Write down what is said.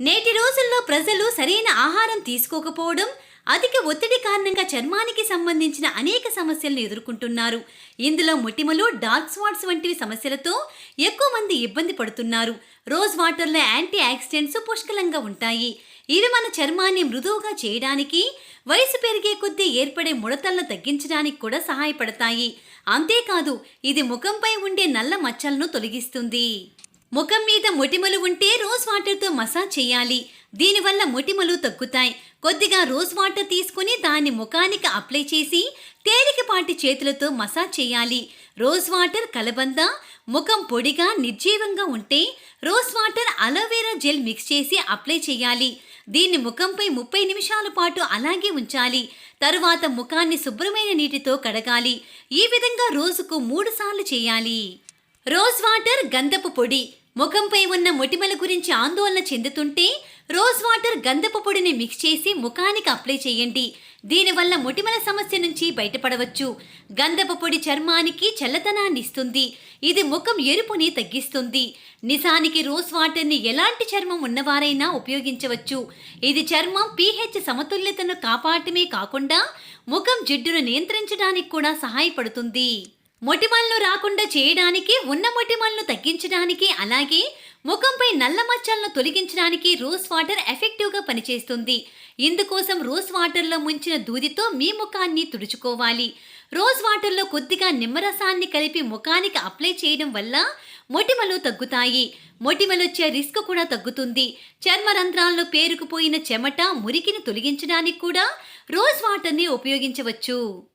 నేటి రోజుల్లో ప్రజలు సరైన ఆహారం తీసుకోకపోవడం అధిక ఒత్తిడి కారణంగా చర్మానికి సంబంధించిన అనేక సమస్యలను ఎదుర్కొంటున్నారు. ఇందులో మొటిమలు డార్క్ స్పాట్స్ వంటివి సమస్యలతో ఎక్కువ మంది ఇబ్బంది పడుతున్నారు. రోజ్ వాటర్లో యాంటీ ఆక్సిడెంట్స్ పుష్కలంగా ఉంటాయి. ఇవి మన చర్మాన్ని మృదువుగా చేయడానికి వయసు పెరిగే కొద్దీ ఏర్పడే ముడతలను తగ్గించడానికి కూడా సహాయపడతాయి. అంతేకాదు ఇది ముఖంపై ఉండే నల్ల మచ్చలను తొలగిస్తుంది. ముఖం మీద మొటిమలు ఉంటే రోజ్ వాటర్తో మసాజ్ చేయాలి. దీనివల్ల మొటిమలు తగ్గుతాయి. కొద్దిగా రోజ్ వాటర్ తీసుకుని దాన్ని ముఖానికి అప్లై చేసి తేలికపాటి చేతులతో మసాజ్ చేయాలి. రోజ్ వాటర్ కలబంద ముఖం పొడిగా నిర్జీవంగా ఉంటే rose water aloe vera gel mix చేసి అప్లై చేయాలి. దీన్ని ముఖంపై ముప్పై నిమిషాల పాటు అలాగే ఉంచాలి. తరువాత ముఖాన్ని శుభ్రమైన నీటితో కడగాలి. ఈ విధంగా రోజుకు మూడు సార్లు చేయాలి. రోజ్ వాటర్ గంధపు పొడి ముఖంపై ఉన్న మొటిమల గురించి ఆందోళన చెందుతుంటే రోజ్ వాటర్ గంధపు పొడిని మిక్స్ చేసి ముఖానికి అప్లై చేయండి. దీనివల్ల మొటిమల సమస్య నుంచి బయటపడవచ్చు. గంధపు పొడి చర్మానికి చల్లతనాన్ని ఇస్తుంది. ఇది ముఖం ఎరుపుని తగ్గిస్తుంది. నిజానికి రోజ్ వాటర్ని ఎలాంటి చర్మం ఉన్నవారైనా ఉపయోగించవచ్చు. ఇది చర్మం పీహెచ్ సమతుల్యతను కాపాడటమే కాకుండా ముఖం జిడ్డును నియంత్రించడానికి కూడా సహాయపడుతుంది. మొటిమలను రాకుండా చేయడానికి ఉన్న మొటిమలను తగ్గించడానికి అలాగే ముఖంపై నల్ల మచ్చలను తొలగించడానికి రోజ్ వాటర్ ఎఫెక్టివ్గా పనిచేస్తుంది. ఇందుకోసం రోజ్ వాటర్లో ముంచిన దూదితో మీ ముఖాన్ని తుడుచుకోవాలి. రోజ్ వాటర్లో కొద్దిగా నిమ్మరసాన్ని కలిపి ముఖానికి అప్లై చేయడం వల్ల మొటిమలు తగ్గుతాయి. మొటిమలొచ్చే రిస్క్ కూడా తగ్గుతుంది. చర్మ రంధ్రాల్లో పేరుకుపోయిన చెమట మురికిని తొలగించడానికి కూడా రోజ్ వాటర్ని ఉపయోగించవచ్చు.